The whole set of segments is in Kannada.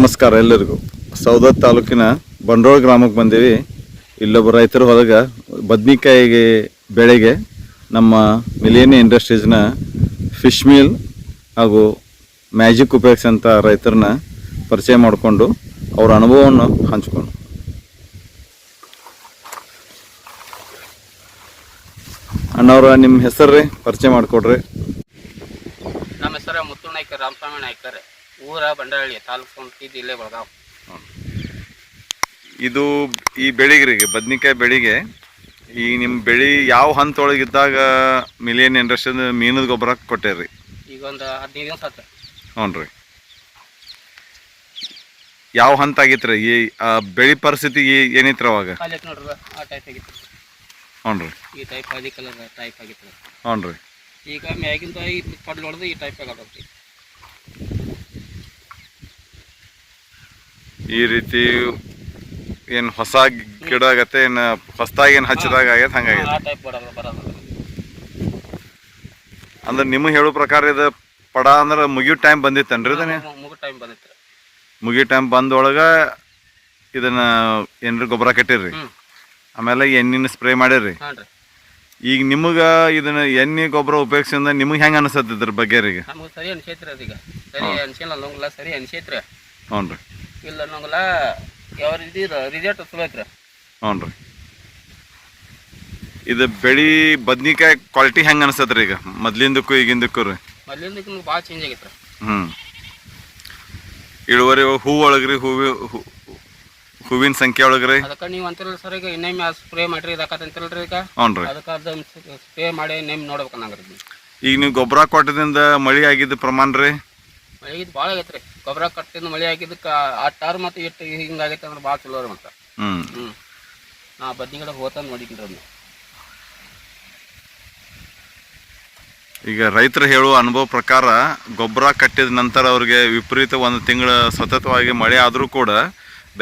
ನಮಸ್ಕಾರ ಎಲ್ಲರಿಗೂ. ಸೌದತ್ ತಾಲೂಕಿನ ಬಂಡೋಳ ಗ್ರಾಮಕ್ಕೆ ಬಂದೀವಿ. ಇಲ್ಲೊಬ್ಬ ರೈತರ ಹೊರಗ ಬದ್ನಿಕಾಯಿಗೆ ಬೆಳೆಗೆ ನಮ್ಮ ಮಿಲಿಯನ್ ಇಂಡಸ್ಟ್ರೀಸ್ನ ಫಿಶ್ ಮೀಲ್ ಹಾಗೂ ಮ್ಯಾಜಿಕ್ ಉಪಯೋಗಿಸಂಥ ರೈತರನ್ನ ಪರಿಚಯ ಮಾಡಿಕೊಂಡು ಅವರ ಅನುಭವವನ್ನು ಹಂಚ್ಕೊಂಡು. ಅಣ್ಣವ್ರ, ನಿಮ್ಮ ಹೆಸರು ರೀ ಪರಿಚಯ ಮಾಡಿಕೊಡ್ರಿ ನಮ್ಮ ಹೆಸರು ಮುತ್ತು ನಾಯ್ಕರ್ ರಾಮಸ್ವಾಮಿ ನಾಯ್ಕರ್ ಊರ ಬಂಡಾಳಿ ತಾಲೂಕು ಇದು ಜಿಲ್ಲೆ ಬೆಳಗಾವ್. ಇದು ಈ ಬೆಳಿಗ್ರಿಗೆ ಬದ್ನಿಕಾಯಿ ಬೆಳಿಗ್ಗೆ ಈ ನಿಮ್ಮ ಬೆಳಿ ಯಾವ ಹಂತೊಳಗಿದ್ದಾಗ ಮಿಲಿಯನ್ ಇಂಡಸ್ಟ್ರಿ ಮೀನದ ಗೊಬ್ಬರ ಕೊಟ್ಟೇರಿ? ಈಗ ಒಂದು ಹದಿನೈದು ದಿವಸ ಆತ. ಹ್ಞೂ ರೀ. ಯಾವ ಹಂತ ಆಗಿತ್ತು ಈ ಆ ಬೆಳಿ ಪರಿಸ್ಥಿತಿ ಏನಿತ್ತು ಅವಾಗ? ಖಾಲಿ ಐತೆ ನೋಡ್ರಿ ಆ ಟೈಪ್ ಆಗಿತ್ತು. ಹ್ಞೂ ರೀ. ಈ ಟೈಪ್ ಹಳದಿ ಕಲರ್ ಟೈಪ್ ಆಗಿತ್ತು. ಹ್ಞೂ ರೀ. ಈಗ ಮ್ಯಾಗಿಂದ ಈ ಪಡ್ಲು ಹೊಡೆದು ಈ ಟೈಪ್ ಆಗತ್ತೆ ಈ ರೀತಿ ಏನು ಹೊಸ ಗಿಡ ಆಗತ್ತೆ ಏನು ಹೊಸದಾಗಿ ಏನು ಹಚ್ಚಿದಾಗ ಆಗೈತೆ ಹಂಗಾಗೈತೆ. ಅಂದ್ರೆ ನಿಮಗೆ ಹೇಳೋ ಪ್ರಕಾರ ಇದು ಪಡ ಅಂದ್ರೆ ಮುಗಿಯೋ ಟೈಮ್ ಬಂದಿತ್ತನ್ರಿ ಇದನ್ನ? ಟೈಮ್ ಬಂದಿತ್ತು ಮುಗಿಯೋ ಟೈಮ್ ಬಂದೊಳಗೆ ಇದನ್ನ ಏನ್ರಿ ಗೊಬ್ಬರ ಕಟ್ಟಿರಿ ಆಮೇಲೆ ಎಣ್ಣಿನ ಸ್ಪ್ರೇ ಮಾಡಿರಿ ಈಗ ನಿಮಗೆ ಇದನ್ನ ಎಣ್ಣೆ ಗೊಬ್ಬರ ಉಪಯೋಗಿಸಿಂದ ನಿಮಗೆ ಹೆಂಗೆ ಅನಿಸತ್ತೆ ಇದ್ರ ಬಗ್ಗೆ ರೀ ಸರಿ ಅನ್ಸೈತ್ರಿ ಅದೀಗ. ಸರಿ ಅನ್ಸಿಲ್ಲ ಸರಿ ಅನ್ಸೈತ್ರಿ. ಹ್ಞೂ ರೀ ಇಲ್ಲ ಅನ್ನೋಂಗಿಲ್ಲ. ಯಾವ ರೀತಿ ರಿಸಲ್ಟ್ ಚಲೋ ಐತ್ರಿ ಹ್ಞೂ ರೀ. ಇದು ಬೆಳಿ ಬದ್ನಿಕಾಯಿ ಕ್ವಾಲಿಟಿ ಹೆಂಗೆ ಅನಿಸ್ತದ್ರಿ ಈಗ? ಮೊದ್ಲಿಂದಕ್ಕೂ ಈಗಿಂದಕ್ಕೂ ರೀ. ಮೊದ್ಲಿಂದಕ್ಕೂ ಭಾಳ ಚೇಂಜ್ ಆಗೈತ್ರಿ. ಹ್ಞೂ. ಇಳುವರಿ ಹೂ ಒಳಗ್ರಿ ಹೂವಿ ಹೂ- ಹೂವಿನ ಸಂಖ್ಯೆ ಒಳಗ್ರಿ ಅದಕ್ಕೆ ನೀವು ಅಂತಿರಲ್ಲ ಸರ್ ಈಗ ಇನ್ನೊಮ್ಮೆ ಸ್ಪ್ರೇ ಮಾಡ್ರಿ ಇದಾಕತ್ತಂತಿರಲ್ರಿ ಈಗ? ಹ್ಞೂ ರೀ. ಅದಕ್ಕೆ ಅದನ್ನ ಸ್ಪ್ರೇ ಮಾಡಿ ನೇಮ್ ನೋಡ್ಬೇಕು ಅನ್ನಂಗ್ರಿ ಈಗ ನೀವು ಗೊಬ್ಬರ ಕೊಟ್ಟದಿಂದ ಮಳೆ ಆಗಿದ್ದ ಪ್ರಮಾಣ ರೀ. ಮಳೆ ಭಾಳ ಆಗೈತ್ರಿ. ಗೊಬ್ಬರ ಕಟ್ಟಿಂದ ಮಳೆ ಆಗಿದ್ದಕ್ಕೆ ಆ ಟಾರ್ ಮತ್ತು ಇಟ್ಟು ಹಿಂಗಾಗೈತೆ ಅಂದ್ರೆ ಭಾಳ ಚಲೋ ರೀ ಮತ್ತೆ. ಹ್ಞೂ ನಾ ಬದ್ನಿ ಗಿಡ ಹೋತಂದು ನೋಡಿದ್ರಿ ಅದನ್ನ. ಈಗ ರೈತರು ಹೇಳುವ ಅನುಭವ ಪ್ರಕಾರ ಗೊಬ್ಬರ ಕಟ್ಟಿದ ನಂತರ ಅವ್ರಿಗೆ ವಿಪರೀತ ಒಂದು ತಿಂಗಳ ಸತತವಾಗಿ ಮಳೆ ಆದರೂ ಕೂಡ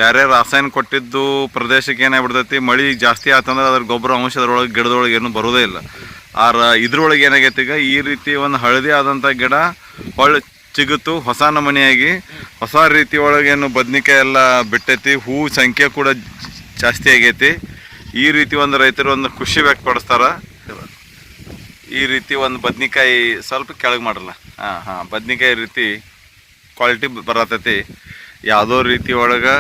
ಬೇರೆ ರಾಸಾಯನ ಕೊಟ್ಟಿದ್ದು ಪ್ರದೇಶಕ್ಕೆ ಏನಾಗ್ಬಿಡ್ತೈತಿ? ಮಳೆ ಜಾಸ್ತಿ ಆತಂದ್ರೆ ಅದ್ರ ಗೊಬ್ಬರ ಅಂಶ ಅದ್ರೊಳಗೆ ಗಿಡದೊಳಗೆ ಏನು ಬರೋದೇ ಇಲ್ಲ. ಆರ ಇದ್ರೊಳಗೆ ಏನಾಗೈತಿ ಈಗ ಈ ರೀತಿ ಒಂದು ಹಳದಿ ಆದಂಥ ಗಿಡ ಹೊಳ್ಳಿ ಚಿಗುತ್ತು ಹೊಸ ನಮನೆಯಾಗಿ. ಹೊಸ ರೀತಿ ಒಳಗೇನು ಬದ್ನಿಕಾಯಿ ಎಲ್ಲ ಬಿಟ್ಟೈತಿ. ಹೂ ಸಂಖ್ಯೆ ಕೂಡ ಜಾಸ್ತಿ ಆಗೈತಿ. ಈ ರೀತಿ ಒಂದು ರೈತರು ಒಂದು ಖುಷಿ ವ್ಯಕ್ತಪಡಿಸ್ತಾರ. ಈ ರೀತಿ ಒಂದು ಬದ್ನಿಕಾಯಿ ಸ್ವಲ್ಪ ಕೆಳಗೆ ಮಾಡಲ್ಲ ಹಾಂ ಹಾಂ, ಬದ್ನಿಕಾಯಿ ರೀತಿ ಕ್ವಾಲಿಟಿ ಬರತೈತಿ. ಯಾವುದೋ ರೀತಿ ಒಳಗೆ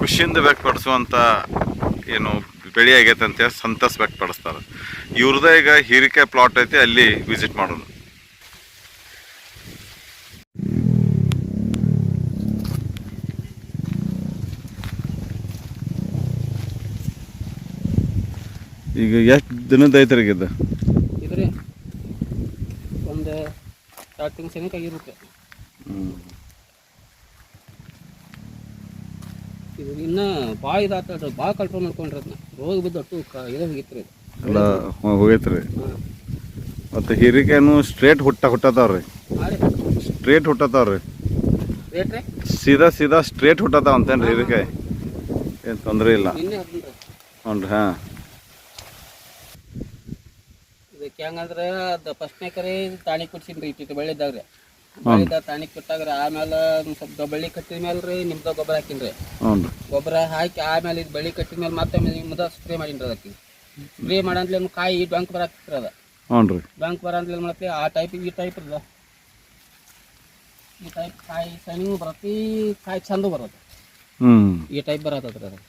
ಖುಷಿಯಿಂದ ವ್ಯಕ್ತಪಡಿಸುವಂಥ ಏನು ಬೆಳೆ ಆಗೈತೆ ಅಂತೇಳಿ ಸಂತಸ ವ್ಯಕ್ತಪಡಿಸ್ತಾರೆ. ಇವ್ರದ್ದೇ ಈಗ ಹೀರಿಕಾಯಿ ಪ್ಲಾಟ್ ಐತಿ, ಅಲ್ಲಿ ವಿಸಿಟ್ ಮಾಡೋಣ ಈಗ ಎಷ್ಟು ದಿನದ ಐತ್ರಿ ಈಗ ಇದು? ಇದ್ರಿ ಒಂದು ಎರಡು ತಿಂಗ್ಳು ಸನಿಕ ಆಗಿರುತ್ತೆ. ಇದು ಇನ್ನೂ ಭಾಳ ಇದಾಗ್ತದೆ ಭಾಳ ಕಂಟ್ರೋಲ್ ಮಾಡ್ಕೊಂಡ್ರಿ ಅದನ್ನ ರೋಗ ಬಿದ್ದು ಅಟ್ಟು ಕ ಇದು ಹೋಗಿತ್ರಿ ಇದು. ಎಲ್ಲ ಹೋ- ಹೋಗೈತ್ರಿ. ಹಾಂ ಮತ್ತು ಹೀರಿಕಾಯಿನೂ ಸ್ಟ್ರೇಟ್ ಹುಟ್ಟ ಹುಟ್ಟತಾವ್ರಿ. ಸ್ಟ್ರೇಟ್ ಹುಟ್ಟತಾವ್ರಿ. ರೇಟ್ ರೀ? ಸೀದಾ ಸೀದಾ ಸ್ಟ್ರೇಟ್ ಹುಟ್ಟತಾವ ಅಂತೇನ್ರಿ ಹೀರಿಕಾಯಿ ಏನು ತೊಂದರೆ ಇಲ್ಲ. ಹ್ಞೂ ರೀ ಹಾಂ. ಇದಕ್ಕೆ ಹೆಂಗಂದ್ರೆ ಅದು ಫಸ್ಟ್ನೇ ಕರೆ ತಾಣಿ ಕೊಡ್ಸಿನ್ರಿ ಬಳ್ಳಿದಾಗ ಬೆಳೆದಾಗ ಬೆಳೆದ ತಾಣಿ ಕೊಟ್ಟಾಗ್ರಿ ಆಮೇಲೆ ಒಂದ್ ಸ್ವಲ್ಪ ಬಳ್ಳಿ ಕಟ್ಟಿದ ಮೇಲೆ ರೀ ನಿಮ್ದು ಗೊಬ್ಬರ ಹಾಕಿನ್ರಿ ಹ್ಞೂ ರೀ. ಗೊಬ್ಬರ ಹಾಕಿ ಆಮೇಲೆ ಇದು ಬಳ್ಳಿ ಕಟ್ಟಿದ ಮೇಲೆ ಮತ್ತೆ ನಿಮ್ದು ಸ್ಪ್ರೇ ಮಾಡಿನ್ರಿ ಅದಕ್ಕೆ. ಸ್ಪ್ರೇ ಮಾಡಂದ್ಲೆ ಕಾಯಿ ಡೊಂಕ್ ಬರತ್ತಿರ ಅದ. ಹ್ಞೂ ಬರ ಅಂದ್ಲ ಏನ್ ಮಾಡತ್ಲೆ ಆ ಟೈಪ್ ಈ ಟೈಪ್ ಅದ. ಈ ಟೈಪ್ ಕಾಯಿ ಸಣ್ಣ ಬರತ್ತಿ ಕಾಯಿ ಚಂದ ಬರತ್ತೆ. ಈ ಟೈಪ್ ಬರತ್ತದ್ರಿ ಅದು.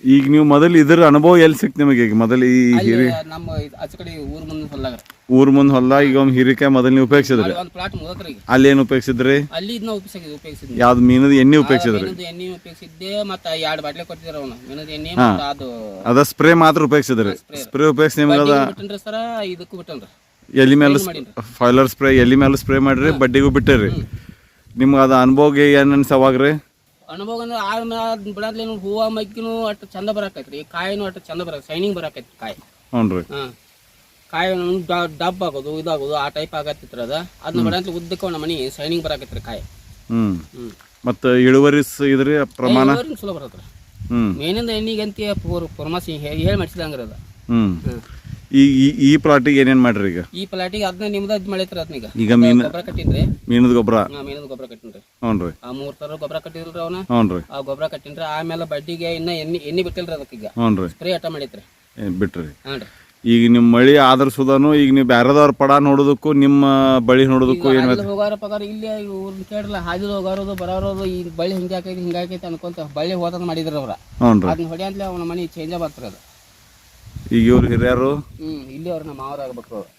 ಈಗ ನೀವು ಮೊದಲು ಇದ್ರ ಅನುಭವ ಎಲ್ಲಿ ಸಿಕ್ತು ನಿಮಗೆ ಈಗ ಮೊದಲು ಈ ಹಿರಿ ನಮ್ಮ ಆಚೆ ಕಡೆ ಊರ್ ಮುಂದೆ ಹೊಲ್ಲಾಗ್ರಿ ಊರ್ ಮುಂದೆ ಹೊಲ ಈಗ ಒಂದು ಹೀರಿಕಾಯಿ ಮೊದಲು ನೀವು ಉಪಯೋಗಿಸಿದ್ರಿ? ಒಂದು ಪ್ಲಾಟ್ ಮುಗತ್ರಿ ಈಗ. ಅಲ್ಲಿ ಏನು ಉಪಯೋಗಿಸಿದ್ರಿ? ಅಲ್ಲಿ ಇದನ್ನ ಉಪಯೋಗಿಸಿ ಉಪಯೋಗಿಸಿದ್ವಿ. ಯಾವ್ದು ಮೀನದ ಎಣ್ಣೆ ಉಪಯೋಗಿಸಿದ್ರಿ? ಮೀನದ ಎಣ್ಣೆ ಉಪಯೋಗಿಸಿದ್ದೆ ಮತ್ತೆ ಎರಡು ಬಾಟ್ಲಿ ಕೊಟ್ಟಿದ್ರು ಅವನು. ಮೀನದ ಎಣ್ಣೆ ಮತ್ತೆ ಅದು ಅದ ಸ್ಪ್ರೇ ಮಾತ್ರ ಉಪಯೋಗಿಸಿದ್ರಿ? ಸ್ಪ್ರೇ. ಉಪಯೋಗಿಸಿ ನಿಮ್ಗೆ ಅದ ಬಿಟ್ಟನ್ರಿ ಸರ ಇದಕ್ಕೂ ಬಿಟ್ಟನ್ರಿ. ಎಲಿ ಮೇಲೆ ಫೈಲರ್ ಫಾಯ್ಲರ್ ಸ್ಪ್ರೇ ಎಲ್ಲಿ ಮೇಲೆ ಸ್ಪ್ರೇ ಮಾಡ್ರಿ ಬಡ್ಡಿಗೂ ಬಿಟ್ಟಿರಿ. ನಿಮ್ಗೆ ಅದು ಅನುಭವಗೆ ಏನು ಅನ್ಸವಾಗ್ರಿ ಅನುಭವ ಅಂದ್ರೆ ಆದ್ಮೇಲೆ ಬಿಡದ್ಲೇನು ಹೂವ ಮಕ್ಕಿನೂ ಅಷ್ಟು ಚಂದ ಬರಾಕೈತ್ರಿ. ಕಾಯಿನೂ ಅಷ್ಟು ಚಂದ ಬರ ಶೈನಿಂಗ್ ಬರಾಕೈತಿ ಕಾಯಿ. ಹ್ಞೂ ರೀ ಹಾಂ. ಕಾಯಿ ಡಬ್ ಆಗೋದು ಇದಾಗೋದು ಆ ಟೈಪ್ ಆಗತ್ತಿತ್ರಿ ಅದ. ಅದನ್ನ ಬಿಡಂತ ಉದ್ದಕ್ಕ ನಮ್ಮ ಮನಿ ಶೈನಿಂಗ್ ಬರಾಕೈತ್ರಿ ಕಾಯಿ. ಹ್ಮ್. ಹ್ಮ್. ಮತ್ತು ಇಳುವರಿ ಸ- ಇದ್ರಿ ಪ್ರಮಾಣ? ಚಲೋ ಬರತ್ರಿ. ಹ್ಞೂ ಮೇನಿಂದ ಎಣ್ಣಿಗೆ ಅಂತ ಪುರ್ಮಾಸಿ ಹೇಳಿ ಮಾಡಿಸಿದಂಗ್ರಿ ಅದ. ಹ್ಮ್. ಹ್ಞೂ ಈ ಈ- ಈ ಪ್ಲಾಟಿಗೆ ಏನೇನ್ ಮಾಡ್ರಿ ಈಗ? ಈ ಪ್ಲಾಟಿಗೆ ಅದನ್ನ ನಿಮ್ದ ಇದ್ ಮಾಡೈತ್ರಿ ಅದನ್ನೀಗ ಈಗ? ಮೀನ್ ಗೊಬ್ಬರ ಕಟ್ಟಿನ್ರಿ. ಮೀನದ ಗೊಬ್ಬರ? ನಾ ಮೇನದ ಗೊಬ್ಬರ ಕಟ್ಟಿನ್ರಿ. ಹ್ಞೂ ಆ ಮೂರ್ ತರ ಗೊಬ್ಬರ ಕಟ್ಟಿದ್ರಿ ಅವನ? ಹ್ಞೂ ಆ ಗೊಬ್ಬರ ಕಟ್ಟಿನ್ರಿ ಆಮೇಲೆ ಬಡ್ಡಿಗೆ ಇನ್ನ ಎಣ್ಣೆ ಎಣ್ಣೆ ಬಿಟ್ಟಿಲ್ರಿ ಅದಕ್ಕೆ ಹ್ಞೂ ರೀ. ಸ್ಪ್ರೇ ಅಟ ಮಾಡೈತ್ರಿ. ಏ, ಬಿಟ್ರಿ. ಹಾನ್ರಿ ಈಗ ನಿಮ್ಮ ಮಳಿ ಆದ್ರ ಸುದಾನು ಈಗ ನೀವು ಬ್ಯಾರದವ್ರ ಪಡ ನೋಡೋದಕ್ಕೂ ನಿಮ್ಮ ಬಳಿ ನೋಡೋದಕ್ಕೂ ಏನು ಹಾದಿಲ್ ಹೋಗಾರ ಪಗಾರ ಇಲ್ಲಿ ಊರ್ನ ಕೇಳಲ್ಲ ಹಾದಿಲ್ ಹೋಗಾರೋದು ಬರೋದು ಈ ಬಳ್ಳಿ ಹಿಂಗೆ ಆಕೈತಿ ಹಿಂಗೆ ಆಕೈತಿ ಅನ್ಕೊಂತ ಬಳ್ಳಿ ಹೋದಂತ ಮಾಡಿದ್ರ ಅವ್ರ ಹ್ಞೂ ರೀ. ಅದನ್ನ ಹೊಡಿ ಅಂತಲೇ ಅವನ ಮನೆ ಚೇಂಜ್ ಬರ್ತಾರೆ ಅದು. ಈಗ ಇವ್ರು ಹಿರಿಯರು? ಹ್ಮ್ ಇಲ್ಲಿ ಅವ್ರ ನಮ್ಮ ಮಾವರ ಆಗ್ಬೇಕು ಅವ್ರು.